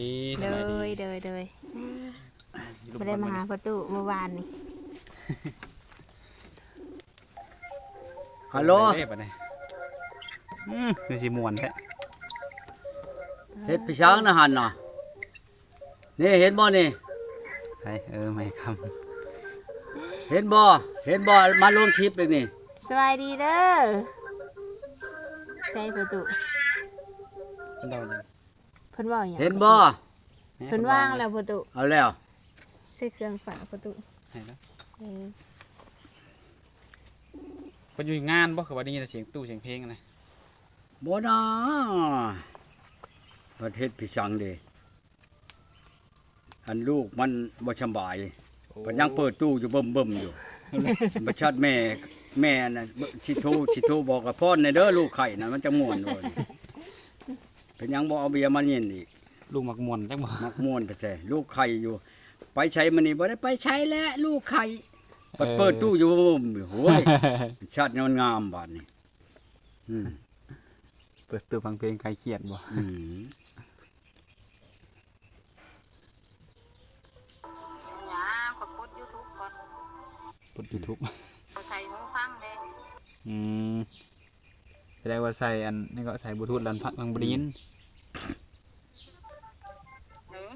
ดีเดสบายดียเดยเดยลูกไม่ได้มาหาบอลประตูเมื่อวานนี่ฮัลโหลเด้ปะเนี่ยอืมคือสิม่วนแท้เฮ็ดพี่ช้างนะหันน่ะนี่เห็นบ่นี่ไปเออไม่คเห็นบ่ เห็นบ่มาลงคลิปอีกนี่ สบายดีเด้อใส่ประตูำเพิ่นเดาดิ เพิ่นว่าอย่างเห็นบ่เพิ่นว่างแล้วประตูเอาแล้วซื้อเครื่องฝากประตูให้แล้วเออเพิ่นอยู่งานบ่คือว่าได้ยินแต่เสียงตู้เสียงเพลงนะบ่นะประเทศพี่ช้างเด้อันลูกมันบ่สำบายมันยังเปิดตู้อยู่เบิ่มๆอยู่บ่ชัดแม่แม่น่ะสิโทรสิโทรบอกกับพ่อในเด้อลูกไข่น่ะมันจะม่วนโดน เป็นหยังบ่เอาเบียร์มาเย็นอีกลูกมักม่วนจังบ่มักม่วนแท้ๆลูกไข่อยู่ ไปใช้มันนี่บ่ได้ไปใช้แล้วลูกไข่เปิดเปิดตู้อยู่บ่มโอ้ยชาติมันงามบาดนี้อืมเปิดตู้ฟังเพลงใครเครียดบ่อืมหยาขอปลดยูทูบก่อนเปิด YouTube เอาใส่หูฟังเลยอืม แสดงว่าใส่อันนี่ก็ใส่บลูทูธลันพัดฟังบรินหรือ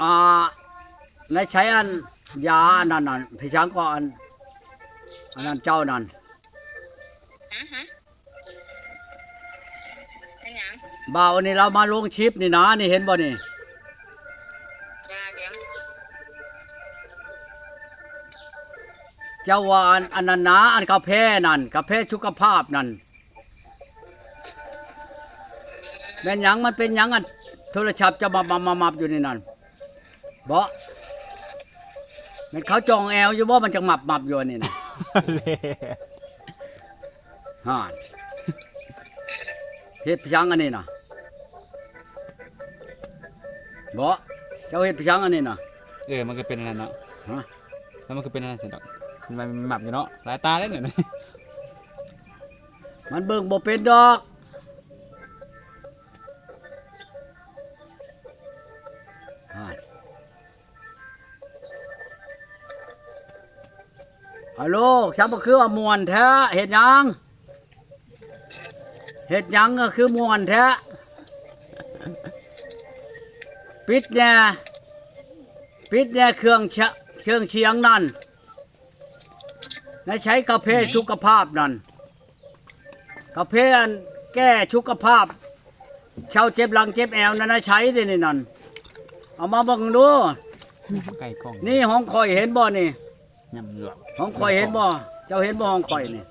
อ่าในใช้อันยาอันนั้นน่ะพี่ช้างก็อันอันนั้นเจ้านั่นฮะฮะเป็นหยังบ่าวอันนี้เรามาลงชิปนี่นะนี่เห็นบ่นี่ เจ้าว่าอันอันนั้นนะอันกาแฟนั่นกาแฟสุขภาพนั่นแม่นหยังมันเป็นหยังอันโทรศัพท์จะมามามามาอยู่ในนั้นบ่แมันเขาจองแอลอยู่บ่มันจะหมับหมับอยู่อันนี่นะฮ่านเฮ็ดพิชังอันนี้นะบ่เจ้าเฮ็ดพิชังอันนี้นะเออมันก็เป็นอะไรเนาะฮะ แล้วมันก็เป็นอะไรเสร็จดอก มันมันหมับอยู่เนาะหลายตาได้เนี่ยมันเบิ่งบ่เป็นดอกฮัลโหลครับก็คือว่ามวนแท้เฮ็ดยังเฮ็ดยังก็คือมวนแท้ปิดแน่ปิดแน่เครื่องเชเครื่องเชียงนั่น และใช้กาแฟสุขภาพนั่นกาแฟอันแก้สุขภาพเช่าเจ็บหลังเจ็บแอวนั่นนะใช้ได้นี่นั่นเอามาเบิ่งดู ไก่กล้องนี่ห้องคอยเห็นบ่นี่ยำเหลือบห้องคอยเห็นบ่เจ้าเห็นบ่ห้องคอยนี่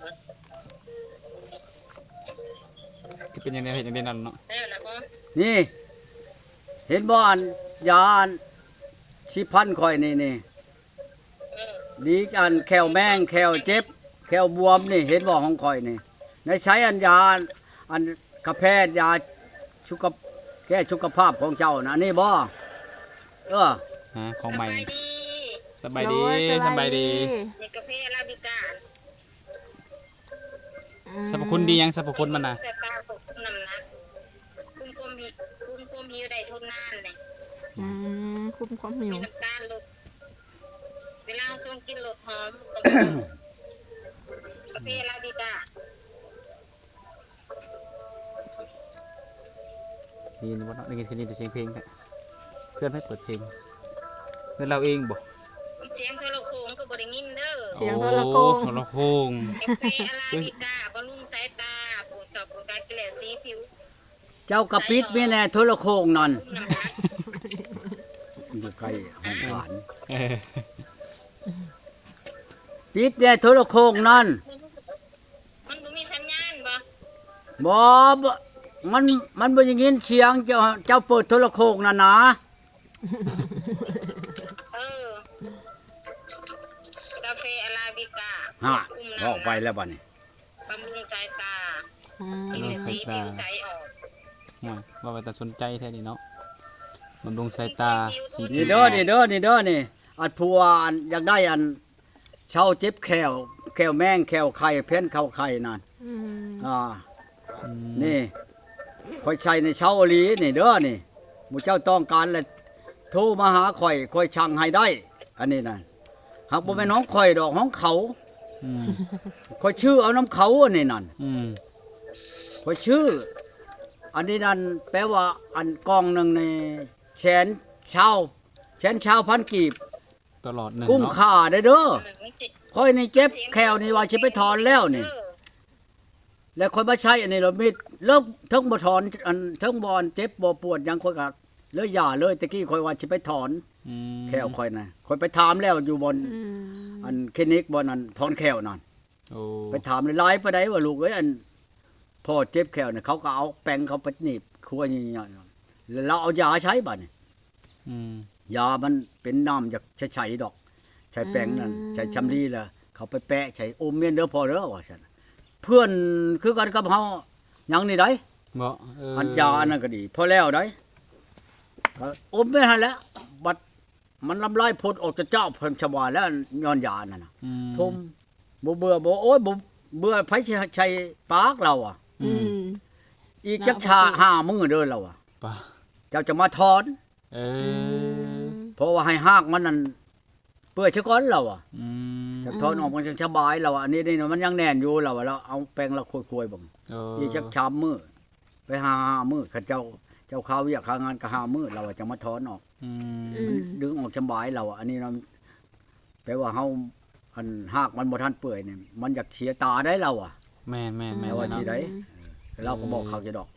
ที่เป็นยังไงเห็นยังไงนั่นเนาะแล้วแล้วก็นี่ เห็นบ่อันยาอันชิพันคอยนี่นี่เออ ดีอันแควแมงแควเจ็บ แควบวมนี่เห็นบ่ห้องคอยนี่ในใช้อันยาอันกาแฟยาสุขแก้สุขภาพของเจ้านะนี่บ่เออฮะของสใหม่บายดีสบายดีโอ้สบายดีนี่กาแฟอาราบิก้าอืมสรรพคุณดียังสรรพคุณมันน่ะสตาร์ควบคุมน้ำหนักคุมความหิคุมความหิวได้ทนนานเลยอืมคุมความหิมีวน้ำตาลลดเว ลาส่งกินลดหอมก็กาแฟอาราบิก้านี่นะว่าเนาะได้ยินแค่นี้แต่เสียงเพลงแท้เพื่อนให้เปิดเพลงเพื่อนเราเองบ่เสียงโทรโขงก็บ่ได้ยินเด้อเสียงโทรโขงโอ้โทรโคงกาแฟอาราบิก้าบำรุงสายตาปวดเข่าปวดการเกลี่ยสีผิว เจ้ากระปิดมีแน่โทรโคงนั่นคุมน้ำหนักอยู่ใกล้ห้องหวานเออ ปิดแน่โทรโคงนั่นมันบ่มีสัญญาณบ่บ่บ่มันมันบ่อย่างงี้เสียงเจ้าเจ้าเปิดโทรโคงนั่นนะเออกาแฟอาราบิก้าฮะออกไปแล้วบัดนี้บำรุงสายตาอืมกินแต่สีผิวใสออกว่าว่าไปแต่สนใจแท้นี่เนาะบำรุงสายตาสีนี่เด้อนี่เด้อนี่เด้อนี่อันผัวอันอยากได้อัน เช่าเจ็บแขวแขวแมงแขวไข่เพ้นเข้าไข่นั่นอืมอ่าอืมนี่ค่อยใช้ในเช้าอหลีนี่เด้อนี่หมู่เจ้าต้องการเลยโทรมาหาข่อยข่อยช่างให้ได้ อันนี้น่ะหากบ่แม่นน้องข่อยดอกของเขาอืมข่อยชื่อเอาน้ำเขาอันนี้นั่นอืมข่อยชื่อ อันนี้นั่นแปลว่าอันกองหนึงในแสนชาวแสนชาวพันกีบ ตลอดหนึ่งกุ้มเนาะค่าได้เด้อมันสิข่อยนี่เจ็บแขวนี่ว่าสิไปถอนแล้วนี่เออแล้วข่อยมาใช้อันนี้เรามีดเลิกทั้งบ่ถอนอันทั้งบ่อนเจ็บบ่ปวดหยังข่อยก็เลยอย่าเลยตะกี้ข่อยว่าสิไปถอน อืมแขวข่อยน่ะข่อยไปถามแล้วอยู่บนอืมอันคลินิกบ่นั่นถอนแขวนั่น โอ้ไปถามเลยหลายไปได้ว่าลูกเอ้ยอันพ่อเจ็บแขวน่ะเขาก็เอาแป้งเขาไปหนีบครัวอย่างๆแล้วเราเอายาใช้บัดนี่อืม ยามันเป็นน้ำจากใช้ๆดอก ใช้แป้งนั่นใช้ชำรีแหละเขาไปแปะใช้อมเมียนเด้อพอเด้อว่าซั่นเพื่อนคือกันกับเฮาหยังนี่ได้บ่เอออัอันยานั่นก็ดี พอแล้วได้ก็อมไม่ทันแล้วบัดมันลำลายพดออกจากเจ้าเพิ่นชาวาแล้วย้อนยานั่นน่ะอืมทุ่มบ่เบื่อบ่โอ้ยบ่เบื่อไผสิใช้ปากเราอะอืมอีกจักชาห้ามื้อเด้อเราอะป่ะเจ้าจะมาถอน เออ เพราะว่าให้หากมันนั่นเปื่อยซะก่อนเราอะอืมจะถอนออกมันจะสบายเราอะอันนี้นี่มันยังแน่นอยู่เราอะเราเอาแป้งเราคุยๆบ่งเอออีกจักชามมื้อไปหามื้อเขาเจ้าเจ้าข้าวเวียกข้างานก็หามื้อเราอะจะมาถอนออก อืมอืมดึงออกสบายเราอะอันนี้เราแปลว่าเฮาอันหากมันบ่ทันเปื่อยเนี่ยมันอยากเสียตาได้เราอะ แม่นแม่นแม่แม่นว่าเนาะสิได้เราก็บอกเขาจะดอก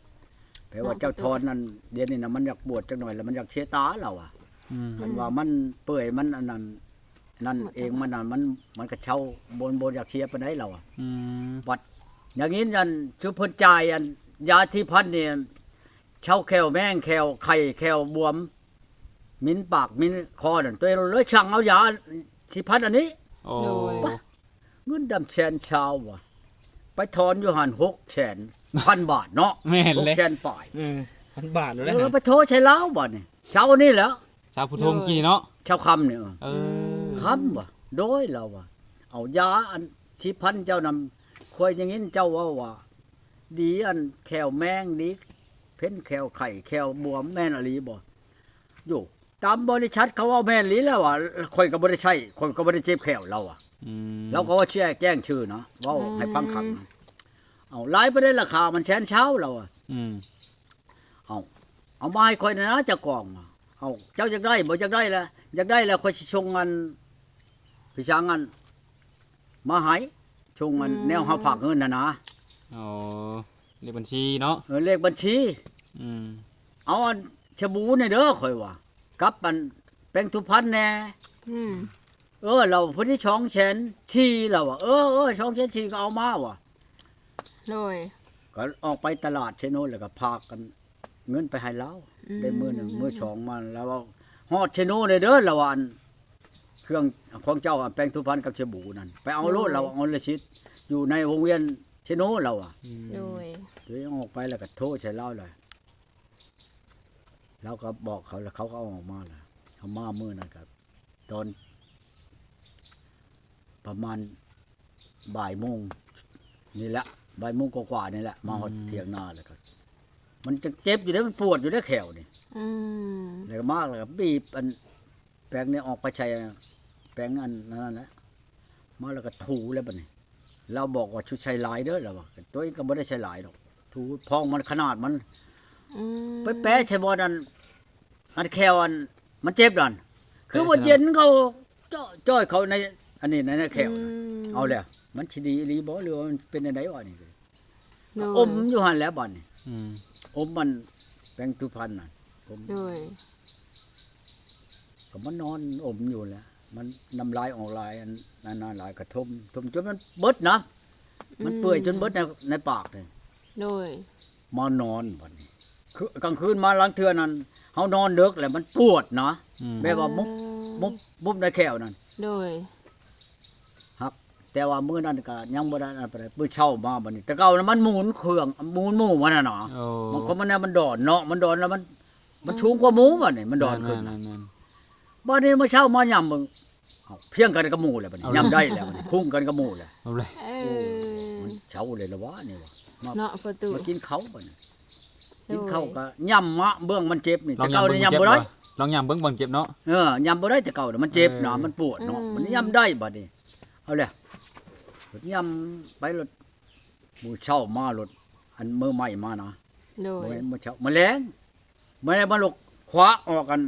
แปลว่าเจ้าทอนนั่นเดี๋ยวนี้นะมันอยากบวชจักหน่อยแล้วมันอยากเสียตาเราอะอื มมันว่ามันเปื่อยมันอันนั้นนั่นเองมันนั่นมันมันก็เช่าบนบนอยากเสียปานใดเราอะอืมบัดอย่างนี้ยันชื่อเพิ่นจ่ายอันยาที่พันเนี่ยเช่าแควแม่งแควไข่แควบวม มิ้นปากมิ้นคอนั่นตัวเองเลยช่างเอายาที่พันอันนี้โอ้เงินดำแสนชาวว่ะไปถอนอยู่หันหกแสนพันบาทเนาะแม่นหกเลยแสนป่ายเออพันบาทเลยแล้วนะเราไปโทษใช้แล้วบ่เนี่ยเช้านี้แหล้ว ชาวผู้ทมกี่เนาะเช้าคำเนี่ยเออคำว่ะโดยเราว่ะเอายาอันที่พันเจ้านำคอยอย่างนี้เจ้าว่าว่าดีอันแขวแมงดีเพ้นแขวไข่แขวบวมแม่นอลีบ่อยู่ตามบริษัทเขาว่าแม่นอลีแล้วอะคอยก็บ่ได้ใช่คอยก็บ่ได้เจ็บแขวเราอะอืมเราก็ว่าแจ้งแจ้งชื่อเนาะเว่าให้ฟังคำนะเอาไล่ไปได้ราคามันแสนเช้าเราอะอืมเอาเอามาให้คอยนะจะกล่องอะ เอาเจ้าอยากได้บ่อยากได้ละอยากได้แล้วคอยสิชงเงินพี่ช้างเงินมาให้ชงเงินแนวเฮาฝากเงินน่ะนะอ๋อเลขบัญชีเนาะเออเลขบัญชี อืมเอาอันชะบูนี่เด้อข่อยว่ากับอันแป้งทุพันแน่อืมเออ เราพอดีช่องแสนชีเราอะเออเออช่องแสนชีก็เอามาว่ะโดยก็ออกไปตลาดเชโนนแล้วก็พากันเงินไปให้เราอืม ได้มือหนึ่งมือสองมาแล้วว่าฮอดเชโนเลยเด้อละวันเครื่องของเจ้าอะแปลงทุพันกับเชบูนั่นไปเอาโลดเราเอาเลยชิดอยู่ในวงเวียนเชโนเราอะอืมโดยตัวเองออกไปแล้วก็โทษใส่เราเลยเราก็บอกเขาแล้วเขาก็เอาออกมาเลยเอามามือนั่นครับ ตอน ประมาณบ่ายโมงนี่แหละบ่ายโมงกว่าๆนี่แหละมาหดเทียงหน้าเลยครับ มันจะเจ็บอยู่ได้อมันปวดอยู่ได้อแขวนี่อืมแล้วก็มากเลยครับบีบอันแปรงเนี่ยออกไปใช้แปรงอันนั้นแหละมาแล้วก็ถูแล้วบัดนี้เราบอกว่าชุดใช้หลายเด้อเราบอกตัวเองก็ไม่ได้ใช้หลายดอกถูพองมันขนาดมันอืมไปแปะใช้บอลอันอันแควอันมันเจ็บดันคือว่าเย็นเขาจ้อจ้อยเขาใน อันนี้ในในแขวน่ะมเอาแล้วมันชิดีอีหรีบ่หรือว่ามันเป็นอะไรวะนี่โดยอมอยู่หันแหล้วบัดนี้ อืมอมมันแปลงทุพันน่ะอมโดยก็มันนอนอมอยู่แหล้วมันน้ำลายออกลายอันนั้นน่ะหลายกระทมทมจนมันเบิดนะ มันเปื่อยจนเบิดในในปากเลยโดยมานอนบัดนี้คือกลางคืนมาหลังเทือนั้นเฮานอนดึกแล้วมันปวดนะอืมแม่ว่ามุบมุบมุบในแขวนั่น โดยครับ แต่ว่ามื้อนั้นก็ยังบ่ได้อันไปมื้อเช้ามาบัดนี้ แต่เก่านั้นมันหมุนเครื่องหมุนหมู่มันน่ะเนาะโอ้มันก็มันน่ะมันดอนเนาะมันดอนแล้วมัน มันชูงกว่าหมูบัดนี้มันดอนขึ้นแม่นแม่น บัดนี้มื้อเช้ามายำมึงเอาเพียงกันกับหมู่แล้วบัดนี้เอาเลยยำได้แล้วบัดนี้คุ้งกันกับหมู่แล้วเอาเลยเออมันเช้าเลยละวะนี่วะมาเนาะประตูมากินเขาบัดนี้กินข้าวก็ย่ำมะเบื้องมันเจ็บนี่ลอแต่งเก่าย่ำนี่เบิ่งย่ำเจ็บบ่ได้บ่ลองย่ำเบิ่งบ่เจ็บเนาะ เออย่ำบ่ได้แต่เก่าน่ะมันเจ็บเออหนามันปวดเนาะอืมมันย่ำได้บัดนี้เอาเลย ย่ำไปรถมือเช่ามารถอันมือใหม่มานะโดบ่ยแม่นมือเช่าแมลงแมันมาลกขวาออกกัน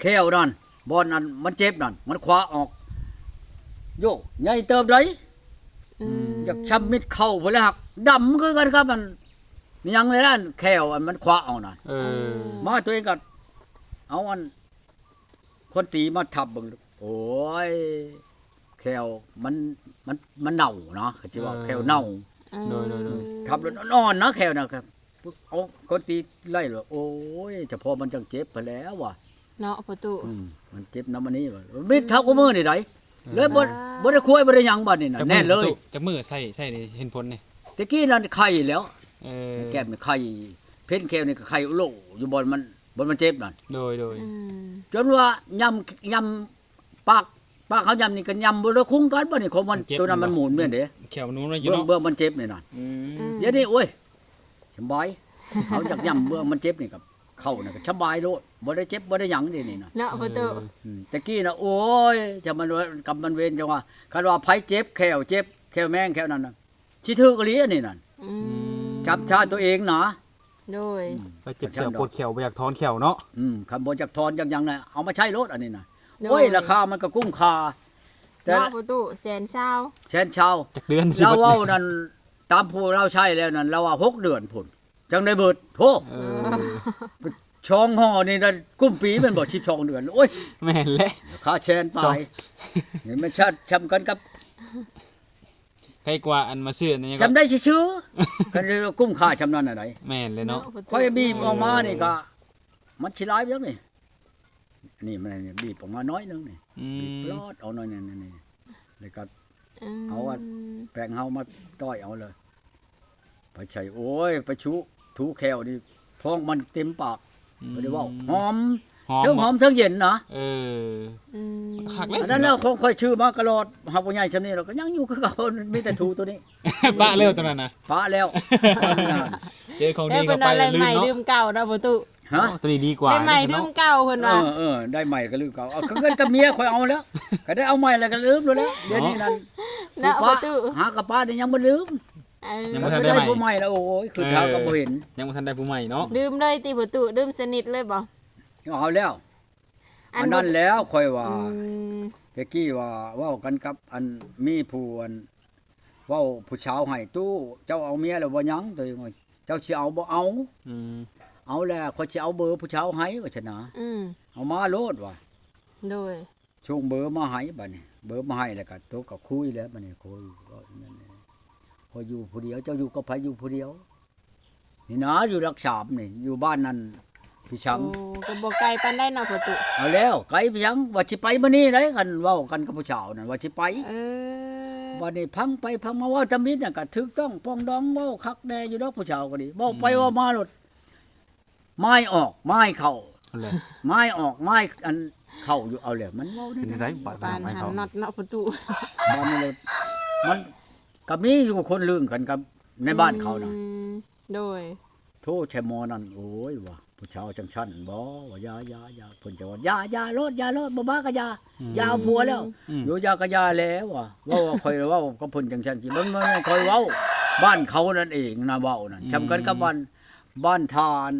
แควนั่นบอนนั้นมันเจ็บนั่นมันขวาออก โยใหญ่เติบได้อืมอยากช้ำมิดเข้าไปแล้วหักดำคือกันครับมันมีหยังเลยนั่นแควอันมันขวาเอานั่นเออมาตัวเองก็เอาอัน คนตีมาทับเบิ่งโอ้ย แควมันมันมันเน่าเนาะเขาจะว่าแควเน่าโดยโดยโดยทับแล้วอ่อนๆนะแควนะครับเอาคนตีไล่เลยโอ้ยเฉพาะมันจังเจ็บไปแล้วว่ะเนาะประตูอืมมันเจ็บน้ำมันนี้ว่ะมิดเท่ากับมือนี่ไดเลยบ่บ่ได้คุยบ่ได้หยังบัดนี่น่ะจักมือแน่เลยจักมือใส่ใส่นี่เห็นผลนี่ตะกี้นั่นไข่แล้วเออแก้มนี่ไข่เพ้นแควนี่ก็ไข่โลอยู่บนมันบนมันเจ็บนั่นโดยโดยอืมจนว่ายำยำปาก ปากเขายำนี่ก็ยำบ่ได้คุ้งกันบ่นี่ของมันตัวนั้นมันหมุนแม่นเด้แขวนู้นไว้อยู่เบื้องเนาะเบื้องมันเจ็บนี่น่ะอืมอืมเดี๋ยวนี้โอ้ยสบายเขาอยากยำเบื้องมันเจ็บนี่กับเข้าน่ะก็สบายโลดบ่ได้เจ็บบ่ได้หยังนี่นี่น่ะ เนาะประตูอืมตะกี้น่ะโอ้ยจะมันว่ากับมันเวรจังว่าคันว่าไผเจ็บแขวเจ็บแขวแม่งแขวนั้นน่ะสิถือกะลีอันนี้นั่นอืมจำชาติตัวเองนะโดย ไปเจ็บแขวปวดแขวบ่อยากถอนแขวเนาะอืมคำบ่จักทอนจังยังน่ะเอามาใช้รถอันนี้น่ะ โดย โอ้ยราคามันก็กุ้มค่าแต่เนาะประตูแสนเศร้าแชนชาวจักเดือนสิเราบ่เว้านั่นตามผู้เราใช้แล้วนั่นเราว่าหกเดือนพุ่นจังได้เบิดโธ่เออช่องห่อนี่นั่นกุ้มปีแมันบ่12เดือนโอ้ย แม่นแหละค่าแชนสอตางยเห็นมันชัดชำกันกับใครกว่าอันมาซื้ออันนี่ชำได้ชื่อๆกันเลยว่ากุ้มค่าชำนั้นอะไรแม่นเลยเนาะ ประตูค่อยบีบออกมานี่ก็ มันสิหลายเพียงนี่ นี่มันนี่บีบออกมาน้อยนึงนี่อืบีบมปลอดเอาหน่อยนี่นี่นี่แล้วก็มเอาอะแปลงเฮามาต้อยเอาเลยไปใช้โอ้ยไปชุถูแควนี่พองมันเต็มปากบ่ได้เว่าหอมหอมเทั้งหอมเทั้งเย็นนะเอออืมคักเลยอันนั้นแล้วคงค่อยชื่อมากระโลดหาบ่ใหญ่ชำนี้เราก็ยังอยู่คือเก่ามีแต่ถูตัวนี้ป้าเร็วตอนนั้นนะปะแล้ว เจอของได้ดีเป็เข้านไปอะไรลืใหมม่เนาะดื่มเก่าเนาะประตู ฮะตัวนี้ดีกว่าได้ใหม่เนาะดื่มเก่าเพิ่นเอว่าอเออได้ใหม่ก็ลืมเก่าเอาก็เงินกับเมียค่อยเอาแล้วก็ได้เอาใหม่แล้วก็ลืมแล้วเดี๋ยวนี้นั่นเนาะปป้าระตูหากับป้านี่ยังบ่ลืมเออยังบ่แล้วทันก็ได้ได้ใหม่ ผู้ใหม่แล้วโอ้ยคือทางก็บ่เห็นยังบ่ทันได้ผู้ใหม่เนาะดื่มเลยตีประตูดื่มสนิทเลยบ่เอาแล้วอัอันนนั้นแล้วค่อยว่า อืมตะกี้ว่าเว้ากันกับอันมีผู้อันเว้าผู้ชาวให้ตู้ เจ้าเอาเมียแล้วบ่ยังตัวเองว่าเจ้าสิเอาบ่เอาอืม เอาแล้วเขาสิเอาเบอร์ผู้ชาวให้ว่าชนะอืมเอามาโลดว่ะโดยช่วงเบอร์มาให้บัดนี้เบอร์มาให้แล้วก็โตก็คุยแล้วบัดนี้คุยก็นั่นแหละพออยู่ผู้เดียว เจ้าอยู่กับไผอยู่ผู้เดียว นี่นะอยู่รักษามนี่อยู่บ้านนั่นพี่ชังโอ้ก็บ่ไกลปานใดเนาะประตูเอาแล้วไกลพี่ชังว่าสิไปมื้อนี้ได้กันเว้ากันกับผู้ชาวนั่นว่าสิไปเออวันนี้พังไปพังมาเว่าจำมิดน่ะก็ถูกต้องปองดองเว่าคักแน่อยู่ดอกผู้ชาวก็ดีบอกไปเว่ามาหลด ไม้ออกไม้เข้าเอาเลยไม้ออกไม้อันเข้าอยู่เอาแล้วมันเว้าได้เป็นนะไรบาดปานให้หัเขานน็อตเนาะประตูบ้านนี่เลยมันก็มีอยู่คนลืมกันกับในบ้านเขาน่ะ อืมโดย โทษแชมอนั่นโอ้ยว่าผู้ชาวจังชั้นบ่ว่ายายายาเพิ่นจะว่ายายาโลดยาโลดบ่มาก็ยายาเอาผัวแล้วอืม อยู่ยากะยาแล้วว่ะเว่าว่าคอยเว่าก็เพิ่นจังซั่นสิมันมันไม่คอยเว้า บ้านเขานั่นเองนะเว้านั่นจำกันกับบ้านบ้านทาน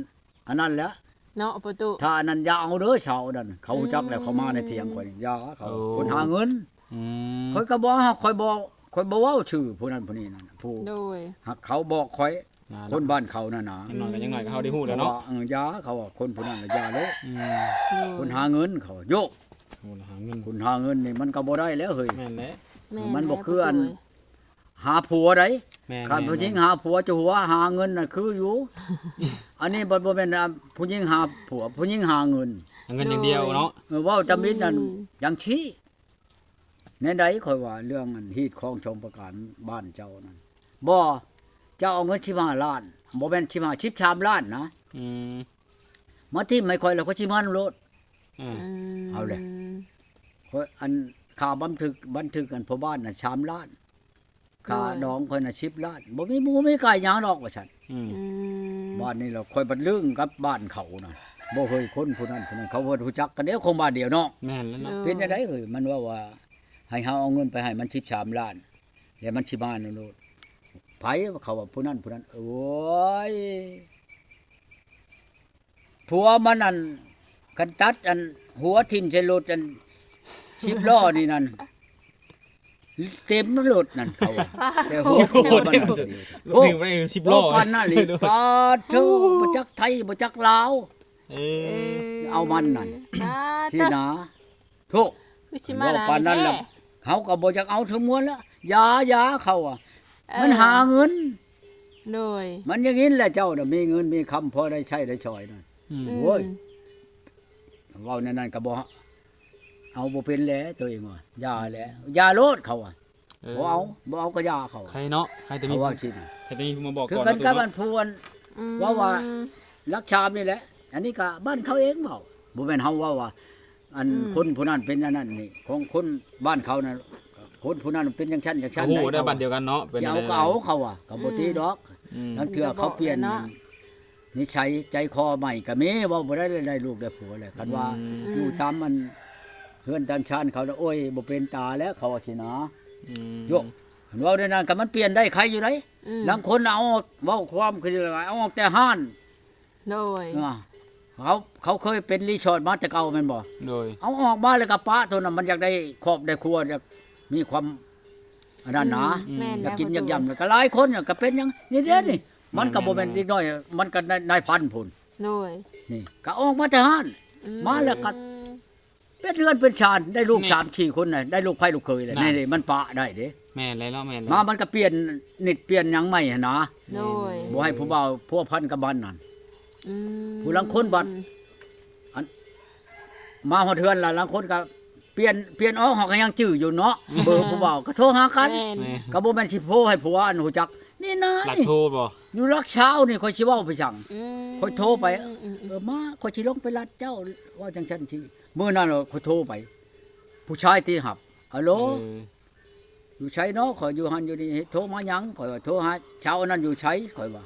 อันนั้นแหละเนาะประตูถ้าอันนั้นอย่าเอาเด้อชาวนั่นเขารู้จักแล้วเขามาในเถียงข่อยอย่าเขาคนหาเงินอืมข่อยก็บอกข่อยบอกข่อยบ่เว้าชื่อผู้นั้นผู้นี้นั่นน่ะผู้โดย หักเขาบอกข่อยน่าครักนบ้านเขานั่นน่ะยังหน่อยก็ยังหน่อยก็เฮาได้ฮู้แล้วเนาะขว่อออย่าเขาว่าคนผู้นั้นน่ะอย่าเลยอืมโดยคนหาเงินเขาว่าโยก โหหาเงินคนหาเงินนี่มันก็บ่ได้แล้วเฮ้ย แม่นแหละแม่มันบ่แล้วคืออัน ประตู หาผัวได้แม่นการผู้หญิงหาผัวจะหัวหาเงินน่ะคืออยู่ อันนี้บ่บ่แม่นอะผู้หญิงหาผัว ผู้หญิงหาเงินหาเงินอย่างเดียวเนาะเออเว้าจำมิดนั่นยังชี้ในใดค่อยว่าเรื่องอันฮีดของชมประการบ้านเจ้านั่นบ่เจ้าเอาเงิน15ล้านบ่แม่น15 13ล้านนะอืมมาที่ไม่ค่อยแล้วก็สิมันโลดอ่ามเอาเลยค่อยอันค่าบันทึกบันทึกกันพ่อบ้านน่ะ3ล้าน ค่าดองค่อยน่ะ10ล้านบ่มีหมูมีไก่หยังดอกว่าซั่นออืมอืมบ้านนี้เราค่อยบัดลึงกับบ้านเขาน่ะบ่เคยคนผู้นั้นผู้นั้นเขาบ่รู้จักกันเดี๋ยวคงบ้านเดียวเนาะแม่นแล้วเนาะเป็นจังได๋เอ้ยมันว่าว่า ให้เฮาเอาเงินไปให้มัน13ล้านแล้วมันสิมาโน่นไผเขาว่าผู้นั้นผู้นั้น โอ้ยผัวมันนั่นกันตัดอันหัวทิ่มใส่รถอัน10ล้อนี่นั่น เต็มรถนั่นเขาว่าแต่หัวผัวมันนั่นลูกถึงไปสิบโลโอ้ปันนั่นนี่ปาดเธอบ่จักไทยบ่จักลาวเอเอออเอามันนั่นอ่าสิเต้อนะทุกคือสิมาหลายว่าปานนั้นล่ะแท้เขาก็บ่จักเอาทั้งมวลแล้วยายาเขาอะเออมันหาเงิน โดยมันอย่างนี้แหละเจ้าน่ะมีเงินมีคำพอได้ใช้ได้ชอยนั่น อืม โอ้ย เว้านั่นนั่นก็บ่ เอาบ่เป็นแหล้วตัวเองว่ายาแหล้วยาโลดเขาอะเออบ่เอาบ่เอาก็ยาเขาใครเนาะใครแต่มีเขาว่าสิน่ะใครแต่มีผู้มาบอกคือก่อนกันเาะกับตัวมัเนาะนพวนอืมว่าว่าลักชามนี่แหละ อันนี้ก็บ้านเขาเองเปล่าบ่แม่นเฮาว่าว่า อันคนผู้นั้นเป็นอันนั้นนี่ของคนบ้านเขานะคนผู้นั้นเป็นอย่างชั้นอย่างชั้นโอ้โหหได้บันเดียวกันเนาะเป็นสิอะเอาไรก็เอาเขาอะก็บ่ตีดอกอืมทั้งเทื่อเขาเปลี่ยนนิสัยใจคอใหม่ก็มีเว้าบ่ได้เลยได้ลูกได้ผัวแหละคันว่าอืมอยู่ตามมัน เฮือนตามชานเขาน่ะโอ้ยบ่เป็นตาแล้วเขาว่าสินะอืมโยกเว้าได้นั่นก็มันเปลี่ยนได้ใครอยู่ไดอืมบางคนเอาเว้าความคืออะไรเอาออกแต่ห้านโดยอ่าเขาเขาเคยเป็นรีสอร์ทมาแต่เก่าแม่นบ่ โดย เอาออกมาแล้วก็ป้าตัวนั้นมันอยากได้ครอบได้ครัวอยากมีความอันนั้นนะอืม แม่นอยากกินแล้วอยากประตูยำแล้วก็หลายคนเนี่ยก็เป็นหยังนี่เด้อนี่มันก็บ่แม่นนิดน้อย มันก็นายนายพันพุ่นโดยนี่ก็ออกมาแต่ห้าน อืมาแล้วก็ เป็นเรือนเป็นชานได้ลูกสามสี่คนน่ะได้ลูกไผลูกเคยเลยนี่นี่มันปะได้เด้แม่นเลยเนาะแม่นเลยมามันก็เปลี่ยนนิดเปลี่ยนหยังใหม่หั่นนะโดยบ่ให้ผู้บ่าวพัวพันกับมันนั่น อืมผู้ลังคนบัด มาฮอดเทือนละลางคนก็เปลี่ยนเปลี่ยนออกหอกก็ยังจื้ออยู่เนาะเบอร์ผู้บ่าวก็โทรหากันแม่นแม่ก็บ่แม่นสิโทรให้ผัวอันหูจัก นี่นะหลักนี่โทรบ่อยู่รักเช้านี่ค่อยสิเว้าไปสั่งอืมค่อยโทรไปอืมอืมเออมาค่อยสิลงไปรัดเจ้าว่าจังซั่นสิมื้อนั้นน่ะค่อยโทรไป ผู้ชายที่หับฮัลโหลเอออยู่ไสเนาะข่อยอยู่หันอยู่นี่โทรมาหยังข่อยว่าโทรหาเช้านั้นอยู่ไสข่อยว่า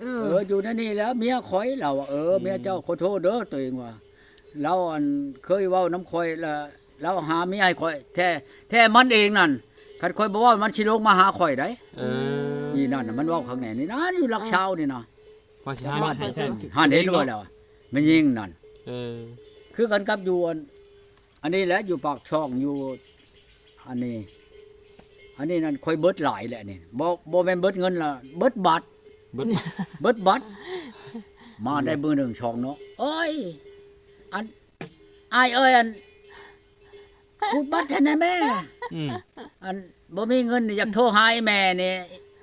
เอเออออยู่ในนี่แหล้วเมียข่อยเราว่าเออเมียเจ้าขอโทษเด้อตัวเองว่าเราอันเคยเว้าน้ำข่อยแล้วเราหาเมียให้ข่อย แท้แท้มันเองนั่นคันข่อยบ่เว่ามันสิลงมาหาข่อยได้เออ นี่นั่นน่ะมันเว้าข้างในนี่นะอยู่ลักเช้านี่นะพอสิหาบ้านให้แท้หาเห็นด้วยแล้วอะมันยิงนั่นเออคือกันกับอยู่อันอันนี้แหละอยู่ปากช่องอยู่ อันนี้ อันนี้นั่นข่อยเบิดหลายแหละนี่บ่บ่แม่นเบิดเงินละเบิดบัตรเบิดเบิดบัตรมาได้เบอร์หนึ่งช่องเนาะเอ้ย อันอายเอ้ยอันพูดบัตรแทนนะแม่ อืมอันบ่มีเงินนี่อยากโทรหาไอ้แม่นี่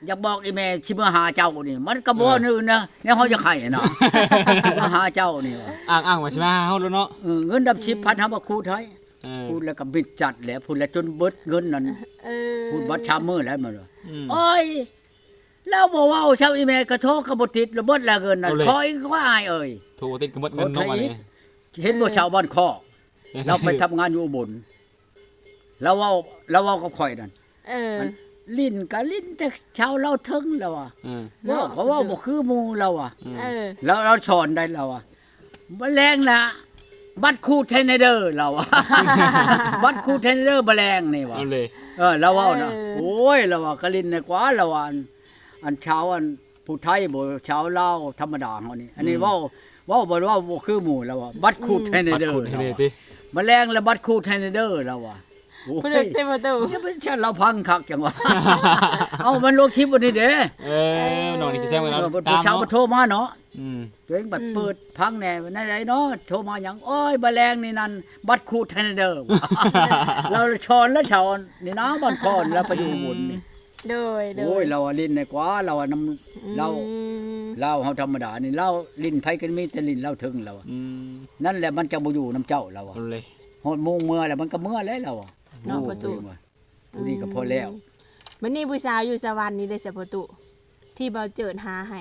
อยากบอกไอ้แม่ชิมาหาเจ้านี่มันก็บ่นื่นนะเนี่ยเฮาจะไข่นะมาหาเจ้านี่ว่ะอ้างอ้างว่าสิมาหาเฮาแล้วเนาะเออเงินดับชิบพันเฮาบ่คูไทยเออพูดแล้วก็บิดจัดแหละพูดแล้วจนเบิดเงินนั่นเออพูดบัตรชามมือแล้วมันว่าอืมโอ้ยเราบอกว่าชาวอีเมลกระโทกขบติดระเบิดละเกินน่ะเอาเลยคอยว่าอายเอ่ยโทรติดกับหมดเงินเนาะโทรอันไทยนี้เห็นบ่ชาวบ้านข้อเราไปทำงานอยู่อุบลเราเว้าเราเว้ากับข่อยนั่นเออมัน ลิ้นก็ลิ้นแต่ชาวเราถึงแล้วอะเออเนาะเว้าก็เว้าบ่คือหมู่เราอะเออ แล้วเราสอนได้เราอะบ่แรงนะบัตรคูเทนเดอร์เราอะ บัตรคูเทนเดอร์บ่แรงนี่ว่ะ เอาเลย เออเราเว้านะเออ โอ้ยเราว่ากะลินในกว่าเราว่าอันอันเช้าอันผู้ไทยบ่เช้าลาวธรรมดาเฮานี่อันนี้เว้าเว้าบ่เว้าบ่คือหมู่เราว่าบัตรคูดไทยในปัดเด้อคุณให้เราเลยว่าติ แมลงและบัตรคูดไทยในเด้อเราว่าโอ้ผู้ย เด็กเต็มประตูจะเป็นฉันเราพังคักจังวะ เอามันลงคลิปบ่นี่เด้เออน้องนี่สิแซงไว้เอแล้วอผู้ตามเช้ามาเนาะโทรมาเนาะอืมตัวเองบัดเปิดพังแหน่ในไหนเนาะโทรมาหยังโอ้ยแมลงนี่นั่นบัตรคูดไทยในเด้อเราชอนแล้วชอนนี่นะบ้านคอนแล้วไปอยู่อุบลนี่โดยโดโอ้ยยเราอะลิ้นในกว่าเราอะน้ำเรา อืมเราเฮาธรรมดานี่เราลิ้นไผกันมีแต่ลิ้นเราถึงเราอะอืมนั่นแหละมันจะบ่อยู่น้ำเจ้าเราอะเอาเลย ฮอดโมงเมื่อแล้วมันก็เมื่อแล้วเราอะ เนาะประตูโอ้ยว่าผู้นี้ก็พอแล้วมันนี่ผู้สาวอยู่สวรรค์นี่ได้เสียประตูที่เบาเจิดหาให้